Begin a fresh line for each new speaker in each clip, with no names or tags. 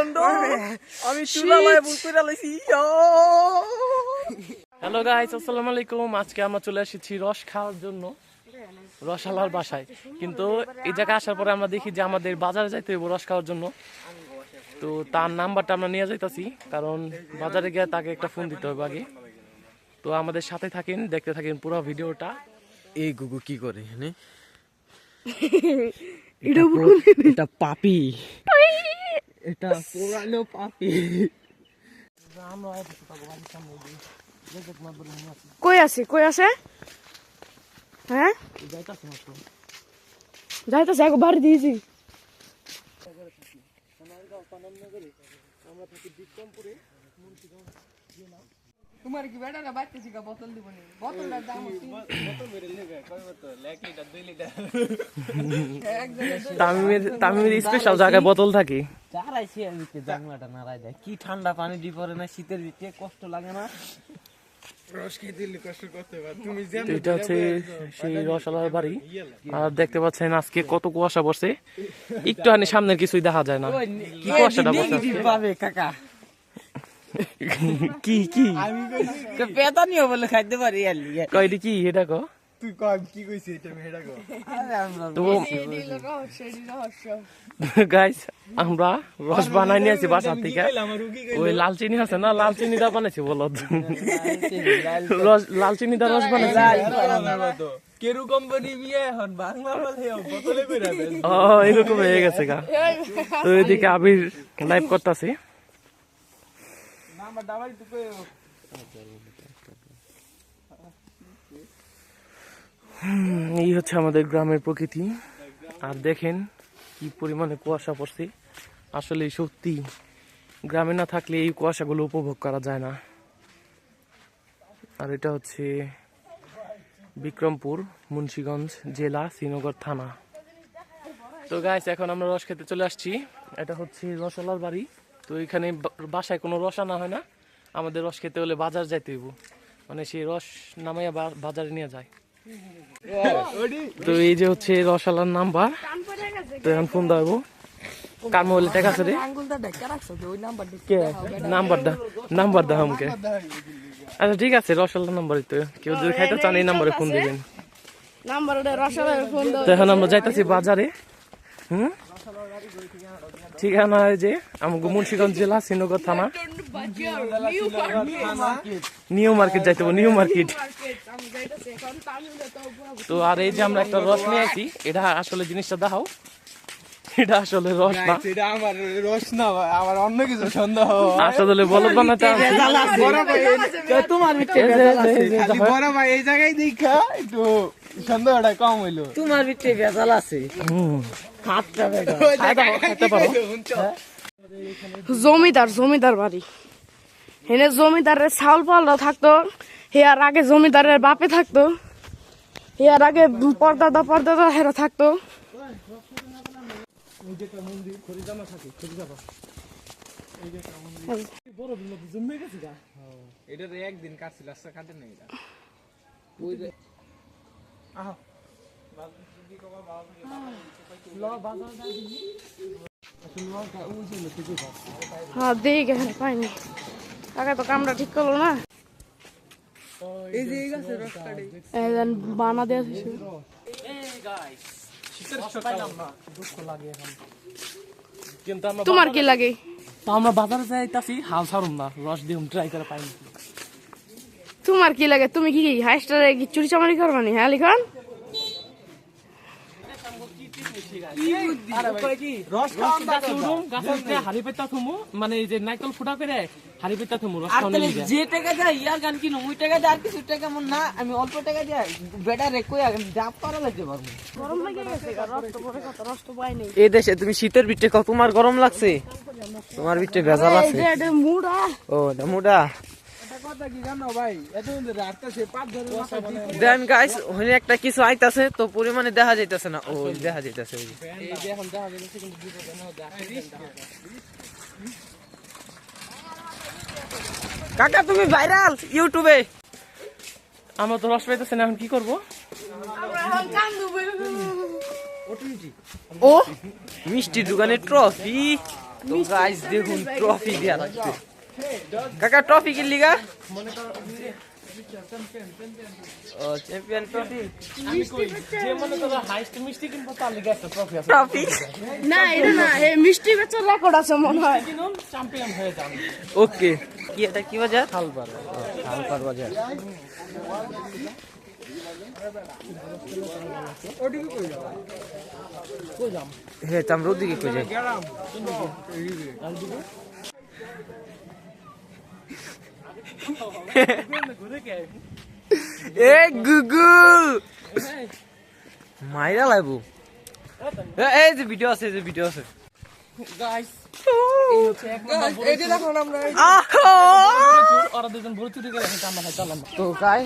প্রচণ্ড আমি চুলালায় বুক করে লাইছি
হ্যালো গাইস আসসালামু আলাইকুম। আজকে আমরা চলে এসেছি রস খাওয়ার জন্য রসালার বাসায়। কিন্তু এই জায়গায় আসার পরে আমরা দেখি যে আমাদের বাজারে যাইতে হইব রস খাওয়ার জন্য। তো তার নাম্বারটা আমরা নিয়ে যাইতাছি কারণ বাজারে গিয়ে তাকে একটা ফোন দিতে হবে আগে। তো আমাদের সাথে থাকেন দেখতে থাকেন পুরো ভিডিওটা।
এই গুগু কি করে হ্যাঁ
এটা
পাপি। এটা পুরানো পাপি।
কই আছে? কই আছে? হ্যাঁ? যাইতেছে এক বাড়ি দিয়েছি।
তোমার কি বেটা না বাচ্চা শিখা বোতল দিব নি? বোতলটার দাম হচ্ছে
তামিমের তামিমের স্পেশাল জায়গায় বোতল থাকে।
আমি নাড়াই দেয়। কি ঠান্ডা পানি দি পরে না শীতের দিতে কষ্ট লাগে না।
এটা হচ্ছে সেই রসালার বাড়ি। আর দেখতে পাচ্ছেন আজকে কত কুয়াশা পড়ছে। একটু হানি সামনের কিছুই দেখা যায় না। কি কুয়াশাটা?
পাবে কাকা।
কি কি?
পেতা নিও বলে খাইতে পারি আর লিগে
কয়টি কি? এটা কো
তুই কয় কি কইছিস এটা
আরে আমরা
তো গাইস আমরা রস বানাই নিয়েছি বাসা থেকে। ওই লাল চিনি আছে না? লাল চিনিটা বানাইছি বলো রস লাল চিনিটা রস বানাইছি।
কেরু কোম্পানি বিয়ে এখন? বাংলা বলে বোতলে কইরা
ও এরকম হয়ে গেছে গা। তো এদিকে আবির লাইভ করতেছি।
দাবাই তো
এই হচ্ছে আমাদের গ্রামের প্রকৃতি। আর দেখেন কি পরিমাণে কুয়াশা পড়ছে। আসলে সত্যি, গ্রামে না থাকলে এই কুয়াশাগুলো উপভোগ করা যায় না। আর এটা হচ্ছে বিক্রমপুর, মুন্সীগঞ্জ জেলা, শ্রীনগর থানা। তো গাইস এখন আমরা রস খেতে চলে আসছি। এটা হচ্ছে রসলার বাড়ি। তো এখানে বাসায় কোনো রস আনা হয় না। আমাদের রস খেতে হলে বাজার যাইতে হইব। মানে সেই রস নামাইয়া বাজারে নিয়ে যায়। তো এই যে হচ্ছে রসালার নাম্বার তো এখন ফোন দেবো কার মোবাইলে টাকা আছে রে? নাম্বার দা নাম্বার আমাকে। আচ্ছা ঠিক আছে রসালার নাম্বারই তো কেউ যদি খাইতে চান এই নাম্বারে ফোন দিবেন। তো এখন আমরা যাইতাছি বাজারে। হুম? ঠিকানা যে আমাকে মুন্সিগঞ্জ জেলা শ্রীনগর থানা। নিউ মার্কেট যাইতে হবে নিউ মার্কেট। তো আর এই যে আমরা একটা রস নিয়ে আছি এটা আসলে জিনিসটা দেখাও। এটা আসলে রস না।
এটা আমার রস না ভাই, আমার অন্য কিছু সন্দেহ।
আসলে
তোমার।
বড় ভাই এই জায়গায় দেখা একটু সন্দেহটা কম হইল।
তোমার ভিতরে ভেজাল আছে।
জমিদার জমিদার বাড়ি। হেনে জমিদারের চাউল পাল্টা থাকতো হেয়ার আগে জমিদারের বাপে থাকতো। হেয়ার আগে পর্দাদা পর্দাদা হেরা থাকতো।
এটা তো একদিন কাটছিল কাটে নাই এটা
হ্যাঁ দিই গেছে পাইনি। আগে তো কামটা ঠিক করল না। বানা দিয়ে দিছে তোমার কি লাগে?
তো আমরা বাজারে যাইতাছি হাল ছাড়ুম না রস দিম ট্রাই করে পাইনি।
তোমার কি লাগে? তুমি কি হাইস্টারে কি চুরি চামারি করবানি হ্যাঁ লিখন?
মানে যে নাইকল ফুটা করে হাড়ি পেতা থুমু রস
আর
খাওয়ানোর
তাহলে
লিগা।
যে টাকা দেয় ইয়ার গান কিনো ওই টাকা দিয়ে আর কিছু? টাকা মন না আমি অল্প টাকা দিয়ে বেটা রে কই আগে? জাপ করা পারব
গরম লাগে গেছে রস তো কত রস তো নেই।
এই দেশে তুমি শীতের বিটে কত তোমার গরম লাগছে? তোমার বিটে ভেজাল আছে।
এটা মুড়া।
দেন গাইস ওখানে একটা কিছু আইতাছে, তো দেখা যাইতাছে না। ও দেখা যাইতাছে ওই কাকা, তুমি ভাইরাল ইউটিউবে
আমরা তো রস পাইতেছে না, এখন কি করব?
ও
মিষ্টি দোকানে ট্রফি তো গাইস দেখুন ট্রফি দেয়া লাগছে কাকা ট্রফি কিনলি গা? ও চ্যাম্পিয়ন ট্রফি
যে মনে করো হাইস্ট মিষ্টি কিনবো তার লিগে একটা ট্রফি আছে।
ট্রফি
না এটা না এই মিষ্টি বেচার রেকর্ড আছে মনে হয়।
কিনুন চ্যাম্পিয়ন হয়ে যান।
ওকে। কি এটা কি বাজার? হালবার হালবার বাজার। হ্যাঁ তো আমরা কই যাই। এ গুগু। মাইরা লাইবো। এই যে ভিডিও আছে এই যে ভিডিও আছে। তো গাই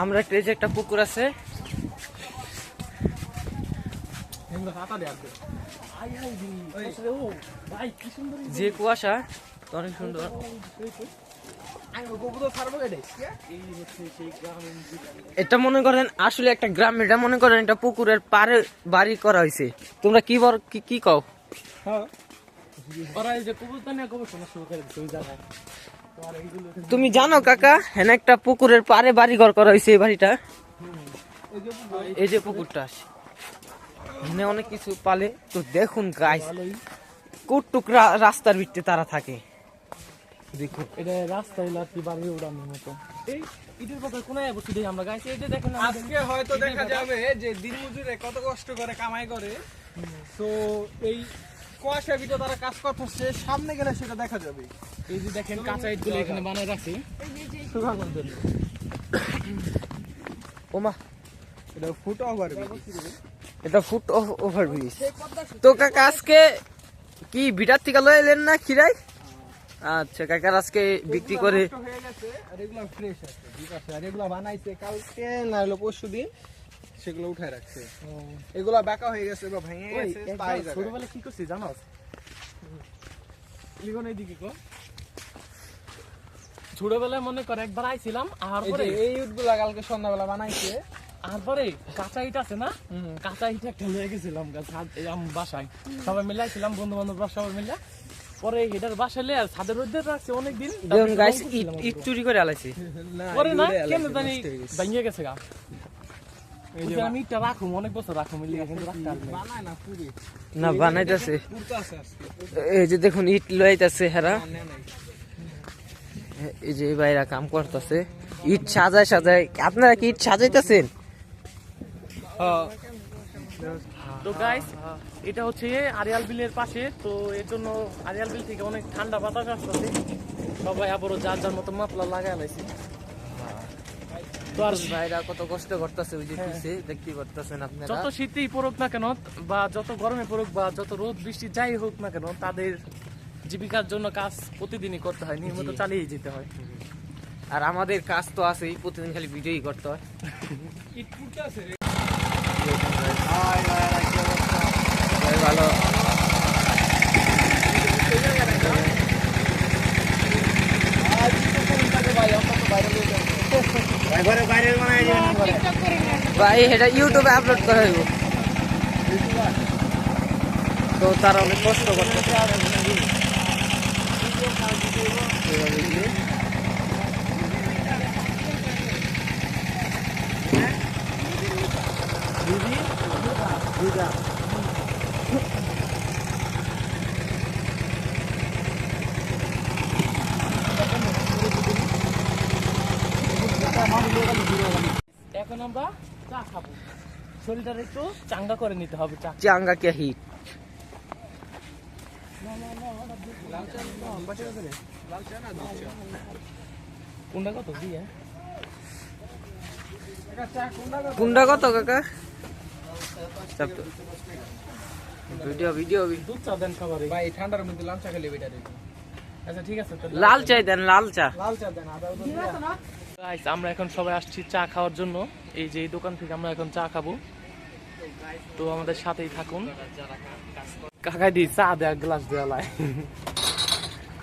আমরা একটা এই যে একটা পুকুর আছে। যে কুয়াশা তো অনেক সুন্দর।
এটা
মনে করেন আসলে একটা গ্রাম এটা মনে করেন এটা পুকুরের পারে বাড়ি করা হয়েছে তোমরা কি বল কি কি কও?
ওরা এই যে কবুতর গবেষণা শুরু করে দিচ্ছে ওই জায়গায়
তুমি জানো কাকা হ্যাঁ একটা পুকুরের পারে বাড়ি ঘর করা হয়েছে এই বাড়িটা? এই যে পুকুরটা আছে। এখানে অনেক কিছু পালে। তো দেখুন গাছ কুটটুক রা- রাস্তার ভিত্তি তারা থাকে। দেখুন
এটা রাস্তায় লাঠি বাড়ি উড়ানোর মতো। এই ইটের কোনায় বসে দিই আমরা গাইছি এই যে দেখেন
আজকে হয়তো দেখা যাবে যে দিনমজুরে কত কষ্ট করে কামাই করে। তো এই কুয়াশার ভিতরে তারা কাজ করতেছে সামনে গেলে সেটা দেখা যাবে।
এই যে দেখেন কাঁচা ইটগুলো এখানে বানায় রাখছি।
ওমা
এটা ফুট ওভার
এটা ফুট ওভার ব্রিজ তো কাকা আজকে কি বিটার থেকে লয়ে এলেন না খিরাই? আচ্ছা কাকার আজকে বিক্রি করে
হয়ে গেছে আর এগুলো ফ্রেশ আছে ঠিক আছে? আর এগুলো বানাইছে কালকে না হলো পরশু দিন সেগুলো উঠায় রাখছে। এগুলো বাঁকা হয়ে গেছে বা ভেঙে গেছে তাই জায়গায়।
ছোটবেলায় কি করছি জানো লিখন এইদিকে কো। ছোটবেলায় মনে করে একবার আইছিলাম আর
এই
পরে
যে এই উটগুলা কালকে সন্ধ্যাবেলা বানাইছে।
আর পরে কাঁচা ইট আছে না? কাঁচা ইট একটা লয়ে গেছিলাম বাসায়। সবাই মিলাইছিলাম বন্ধু বান্ধব সবাই মিলে। পরে এটার বাসায় লে আর ছাদের মধ্যে রাখছে অনেকদিন।
দেখুন গাইস ইট ইট চুরি করে আলাইছি।
না
পরে না কেন জানি
হয়ে গেছে।
গা।
এই যে
আমি ইটটা রাখুম অনেক বছর রাখুম মিলিয়ে কিন্তু রাখতে পারি না।
না পুরি
না বানাইতেছে। এই যে দেখুন ইট লইতাছে হেরা। এই যে ভাইরা কাম করতেছে। ইট সাজায় সাজায় আপনারা কি ইট সাজাইতেছেন?
তো গাইস এটা হচ্ছে আরিয়াল বিলের পাশে তো এর জন্য আরিয়াল বিল থেকে অনেক ঠান্ডা বাতাস আসতেছে। সবাই আবারও যার যার মতো মাপলা লাগাই লাইছে। আর
ভাইরা কত কষ্ট করতেছে ওই যে পিছে দেখতে পারতেছেন আপনারা।
যত শীতই পড়ুক না কেন বা যত গরমে পড়ুক বা যত রোদ বৃষ্টি যাই হোক না কেন তাদের জীবিকার জন্য কাজ প্রতিদিনই করতে হয় নিয়মিত চালিয়ে যেতে হয়।
আর আমাদের কাজ তো আছেই প্রতিদিন খালি ভিডিওই করতে হয়
ইট পুরতো আছে রে
ভাই ভালো ভাই এটা ইউটিউবে আপলোড করা হইব। তো তারা অনেক কষ্ট করতে
এখন আমরা চা খাব। শরীরটা একটু চাঙ্গা করে নিতে হবে চা
চাঙ্গা কে হিট
কোনটা কত? দিয়ে।
কুন্ডা কত? কাকা? ভিডিও ভিডিও
দুধ চা দেন খাবারে।
ভাই ঠান্ডার মধ্যে লাল চা খেলে বেটার
আচ্ছা ঠিক আছে তো
লাল চাই দেন লাল চা।
লাল চা দেন আদা
আমরা এখন সবাই আসছি চা খাওয়ার জন্য এই যে এই দোকান থেকে আমরা এখন চা খাব তো আমাদের সাথেই থাকুন কাকা দি চা দেয়া গ্লাস দেওয়া লাই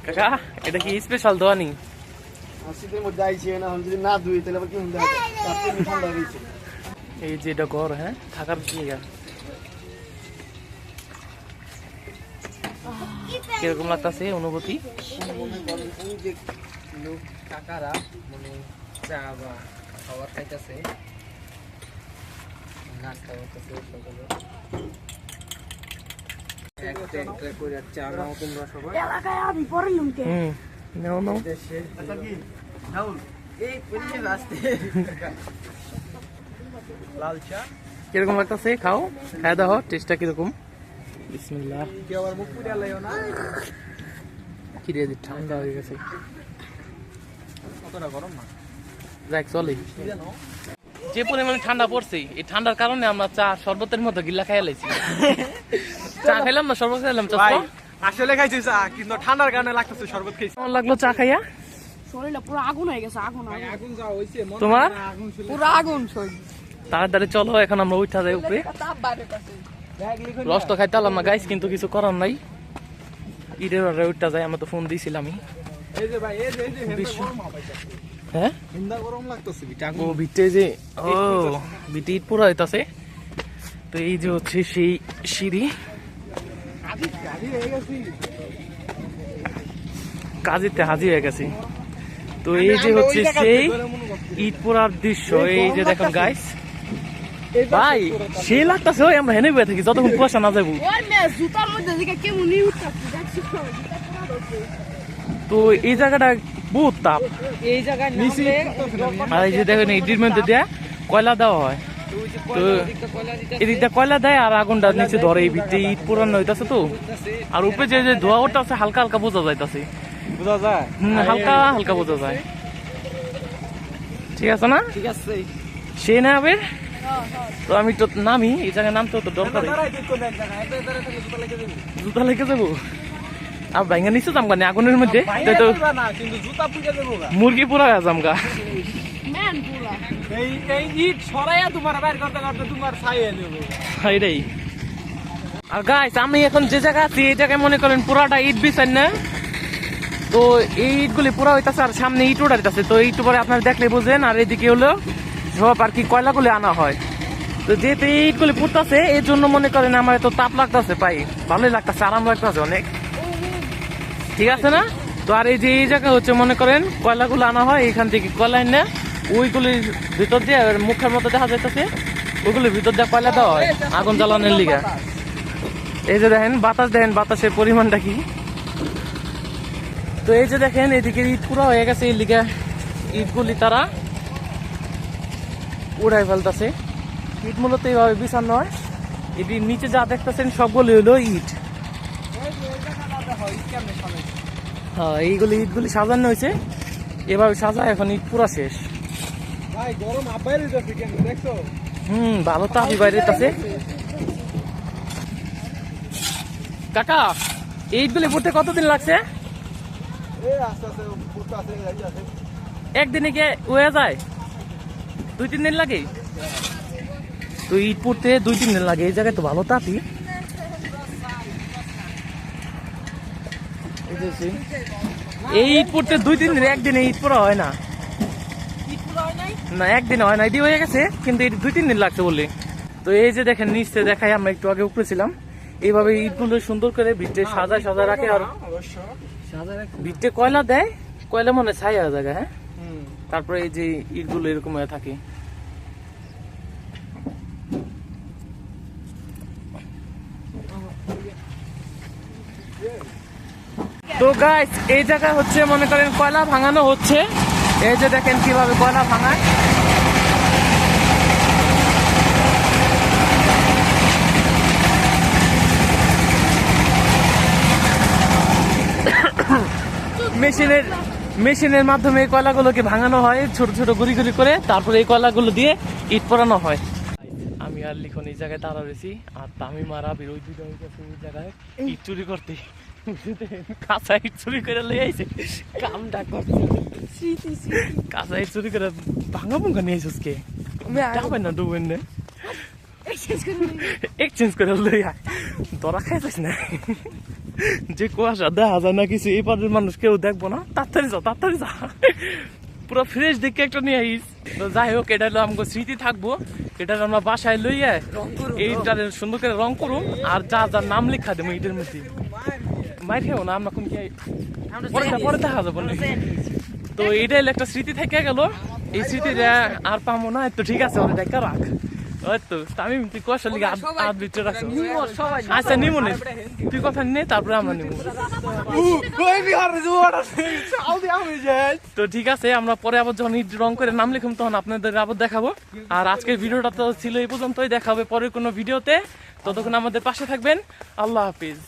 কাকা এটা কি স্পেশাল
আইছি না আমি যদি না ধুই তাহলে আবার কি হবে তারপরে ঠান্ডা হয়েছে
এই যে এটা ঘর হ্যাঁ থাকার জায়গা কীরকম লাগতেছে অনুভূতি
মনে কাকারা মানে চা বা খাবার খাইতেছে। নাস্তা করতেছে সকালে। একটা একটা করে চা নাও তোমরা সবাই।
এলাকায় আমি পরে লুমকে
হুম নাও নাও।
দেশে। এই পরিচয় আসতে লাল চা।
কীরকম লাগতেছে? খাও খাই দাও টেস্টটা কীরকম? বিসমিল্লাহ।
কেউ আবার মুখ পুড়ে লাইও না?
কি রে ঠান্ডা হয়ে গেছে।
কতটা গরম না?
যাক চলে। যে পরিমাণে ঠান্ডা পড়ছে এই ঠান্ডার কারণে আমরা চা শরবতের মতো গিল্লা খাইয়া লাইছি। চা খাইলাম না শরবত খাইলাম চা
আসলে খাইছি চা কিন্তু ঠান্ডার কারণে লাগতেছে শরবত খাইছি।
কেমন লাগল চা খাইয়া?
শরীরটা পুরো আগুন হয়ে গেছে আগুন আগুন।
আগুন যা হইছে
তোমার?
আগুন ছিল।
পুরো আগুন
তাড়াতাড়ি চলো এখন আমরা উঠা যাই উপরে। রস তো খাইতে পারলাম না গাইস কিন্তু কিছু করার নাই। উঠা আমরা তো ফোন দিয়েছিলামই।
এই যে ভাই এই যে এই যে হেন্দা গরম হইছে
হ্যাঁ?
হেন্দা গরম লাগতেছে বিটা
ও যে ও হইতাছে। তো এই যে হচ্ছে সেই সিঁড়ি। কাজেতে হাজির হয়ে গেছে। তো এই যে হচ্ছে সেই ঈদ পোড়ার দৃশ্য এই যে দেখুন গাইস ভাই সে লাগতাছে ওই আমরা হেনে বয়ে থাকি যতক্ষণ কুয়াশা না যাব।
তো
এই জায়গাটা বহুত তাপ
এই জায়গায়
আর এই যে দেখেন দেয়া কয়লা দেওয়া হয়। তো এদিকটা কয়লা দেয় আর আগুনটা নিচে ধরে এই ভিতরে ঈদ পুরানো হইতাছে তো। আর উপরে যে যে ধোয়া ওটা আছে হালকা হালকা বোঝা যাইতাছে।
বুঝা যায়?
হালকা হালকা বোঝা যায়। ঠিক আছে না?
ঠিক আছে।
সে না আবার। তো আমি তো নামি এই জায়গায়? নামতে তো দরকার
জুতা লেগে যাব?
আর ভাইঙ্গা নিচে জামগা নি আগুনের মধ্যে? তাই তো। মুরগি পুরা হয়ে জামগা।
পুরা।
আর গাইস আমি এখন যে জায়গা আছি এই জায়গায় মনে করেন পুরাটা ইট বিছান না। তো এই ইটগুলি পুরা হইতাছে আর সামনে ইট উঠাইতেছে তো ইট উপরে আপনারা দেখলে বুঝেন আর এদিকে হলো সব আর কি কয়লাগুলি আনা হয়। তো যেহেতু এই ইটগুলি পুড়তাছে এই জন্য মনে করেন আমার এত তাপ লাগতেছে পাই। ভালোই লাগতেছে আরাম লাগতেছে অনেক। ঠিক আছে না? তো আর এই যে এই জায়গা হচ্ছে, মনে করেন, কয়লাগুলো আনা হয় এখান থেকে কয়লা এনে ওইগুলির ভিতর দিয়ে মুখের মতো দেখা যাইতেছে, ওইগুলির ভিতর দিয়ে কয়লা দেওয়া হয়, আগুন জ্বালানোর লিগা। এই যে দেখেন, বাতাস, দেখেন, বাতাসের পরিমাণটা কি। তো এই যে দেখেন, এদিকে ঈদ পুরা হয়ে গেছে, এই লিগা ঈদগুলি তারা উড়াই ফেলতেছে। ঈদ মূলত এইভাবে বিছানো হয় এটি নিচে যা দেখতেছেন, সবগুলি হলো ইট এইগুলি ইটগুলি সাজানো হয়েছে। এভাবে সাজা এখন ঈদ পুরা শেষ। হুম ভালো তো আমি বাইরে আছে কাকা এই ইটগুলি পড়তে কতদিন লাগছে? একদিনে গিয়ে হয়ে যায়? দুই তিন দিন লাগে? তো ইট পড়তে দুই তিন দিন লাগে এই জায়গায় তো ভালো তাঁতি। এই যে এই ইট পড়তে দুই তিন দিন একদিনে ইট পড়া হয় না। না একদিনে হয় না এটি হয়ে গেছে কিন্তু এটি দুই তিন দিন লাগছে বললি। তো এই যে দেখেন নিচে দেখাই আমরা একটু আগে উপরে ছিলাম। এইভাবে ইটগুলো সুন্দর করে ভিতরে সাজায় সাজায় রাখে আর ভিতরে কয়লা দেয়? কয়লা মানে ছাই হয়ে জায়গা হ্যাঁ? তারপরে এই যে ইটগুলো এরকম হয়ে থাকে। তো গাইস এই জায়গায় হচ্ছে মনে করেন কয়লা ভাঙানো হচ্ছে। এই যে দেখেন কীভাবে কয়লা ভাঙায়। মেশিনের মেশিনের মাধ্যমে এই কয়লাগুলোকে ভাঙানো হয়, ছোট ছোট গুড়ি গুড়ি করে, তারপরে এই কয়লাগুলো দিয়ে ইট পরানো হয়। আমি আর লিখন এই জায়গায় দাঁড়া রয়েছি, আর তামিম আর আবির ওই দুটো ওই জায়গায় ইট চুরি করতে। কাঁচা ইট চুরি করে লই আইছে। কামটা করছে। কাঁচা ইট চুরি করে ভাঙা ভুঙ্গা নিয়ে আইসস কে? যাবেন না ডুবেন না এক্সচেঞ্জ করে লই আয়। ধরা খাইছিস না? যে কুয়াশা দেখা যায় না কিছু এই পাড়ের মানুষ কেউ দেখব না? তাড়াতাড়ি যা তাড়াতাড়ি যা। পুরো ফ্রেশ দেখে একটা নিয়ে আইস। তো যাই হোক এটা হলো আমাকে স্মৃতি থাকব। এটা আমরা বাসায় লইয়া এইটা সুন্দর করে রং করুন আর যা যা নাম লেখা দেবো এটার মধ্যে। মাইর খেও না আমরা কোন কি পরে পরে দেখা যাব তো এইটাই একটা স্মৃতি থেকে গেল। এই স্মৃতিটা আর পাবো না তো ঠিক আছে ওটা দেখা রাখ। তো আমি তুই কষ্ট লিগে হাত ভিতরে রাখছো আচ্ছা নিমু নে। তুই কথা নে তারপরে আমরা নিমু। তো ঠিক আছে আমরা পরে আবার যখন ইট রং করে নাম লিখুম তখন আপনাদের আবার দেখাবো। আর আজকের ভিডিওটা তো ছিল এই পর্যন্তই দেখাবে পরের কোনো ভিডিওতে। ততক্ষণ আমাদের পাশে থাকবেন। আল্লাহ হাফিজ।